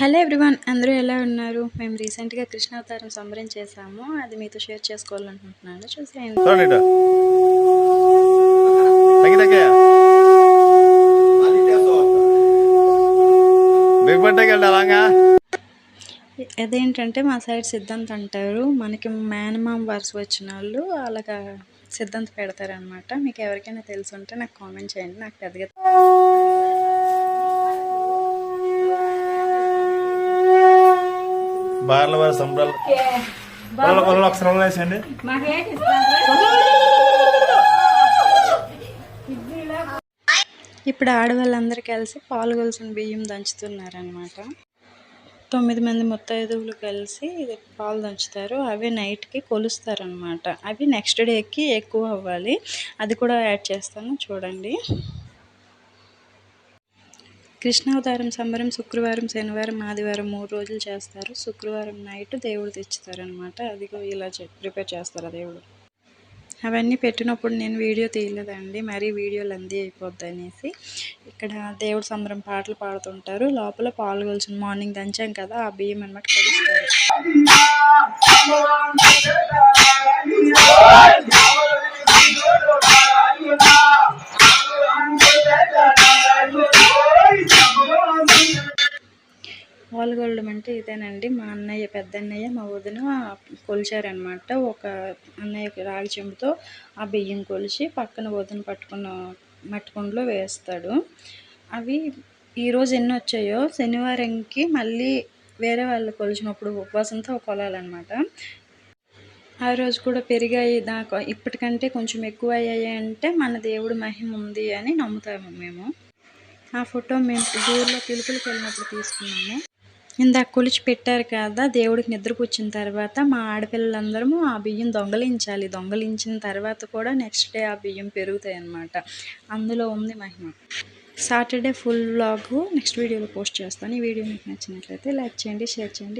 Hello everyone అందరూ ఎలా ఉన్నారు? మేము రీసెంట్గా కృష్ణావతారం సంబరం చేసాము అది మీతో షేర్ చేసుకోవాలనుకుంటున్నాను. చూసేయండి. అదేంటంటే మా సైడ్ సిద్ధాంత్ అంటారు. మనకి మేనమామ వరుస వచ్చిన వాళ్ళు అలాగా సిద్ధాంత్ పెడతారనమాట మీకు ఎవరికైనా తెలిసి ఉంటే నాకు కామెంట్ చేయండి. నాకు పెద్దగా బార్ల వారి సంబరాలు. వేసండి ఇప్పుడు ఆడవాళ్ళందరూ కలిసి పాలు కొలిసిన బియ్యం దంచుతున్నారనమాట తొమ్మిది మంది ముత్తైదువులు కలిసి ఇది పాలు దంచుతారు. అవి నైట్కి కొలుస్తారనమాట అవి నెక్స్ట్ డేకి ఎక్కువ అవ్వాలి. అది కూడా యాడ్ చేస్తాను. చూడండి. కృష్ణావతారం సంబరం శుక్రవారం శనివారం ఆదివారం మూడు రోజులు చేస్తారు. శుక్రవారం నైట్ దేవుడు తెచ్చుతారనమాట అదిగో ఇలా ప్రిపేర్ చేస్తారు ఆ దేవుడు. అవన్నీ పెట్టినప్పుడు నేను వీడియో తీయలేదండి. మరీ వీడియో అంది అయిపోద్ది అనేసి ఇక్కడ దేవుడు సంబరం పాటలు పాడుతుంటారు. లోపల పాల్గొల్చిన మార్నింగ్ దంచాం కదా ఆ బియ్యం అనమాట కలుస్తారు పాల్గొనడం అంటే ఇదేనండి. మా అన్నయ్య పెద్ద అన్నయ్య మా వదిన కొలిచారనమాట. ఒక అన్నయ్య రాగి చెంబుతో ఆ బియ్యం కొలిచి పక్కన వదిన పట్టుకున్న మట్టుకుండలో వేస్తాడు. అవి ఈరోజు ఎన్ని వచ్చాయో శనివారంకి మళ్ళీ వేరే వాళ్ళు కొలిచినప్పుడు ఉపవాసంతో కొలాలన్నమాట ఆ రోజు కూడా పెరిగాయి దాకా. ఇప్పటికంటే కొంచెం ఎక్కువ అయ్యాయి అంటే మన దేవుడు మహిమ ఉంది అని నమ్ముతాము మేము. ఆ ఫోటో మేము ఊర్లో పిలుపులకు వెళ్ళినప్పుడు తీసుకున్నాము. ఇందాక కొలిచి పెట్టారు కదా దేవుడికి నిద్రపుచ్చిన తర్వాత మా ఆడపిల్లలందరము ఆ బియ్యం దొంగలించాలి. దొంగలించిన తర్వాత కూడా నెక్స్ట్ డే ఆ బియ్యం పెరుగుతాయి అన్నమాట అందులో ఉంది మహిమ. సాటర్డే ఫుల్ వ్లాగ్ నెక్స్ట్ వీడియోలో పోస్ట్ చేస్తాను. ఈ వీడియో మీకు నచ్చినట్లయితే లైక్ చేయండి షేర్ చేయండి.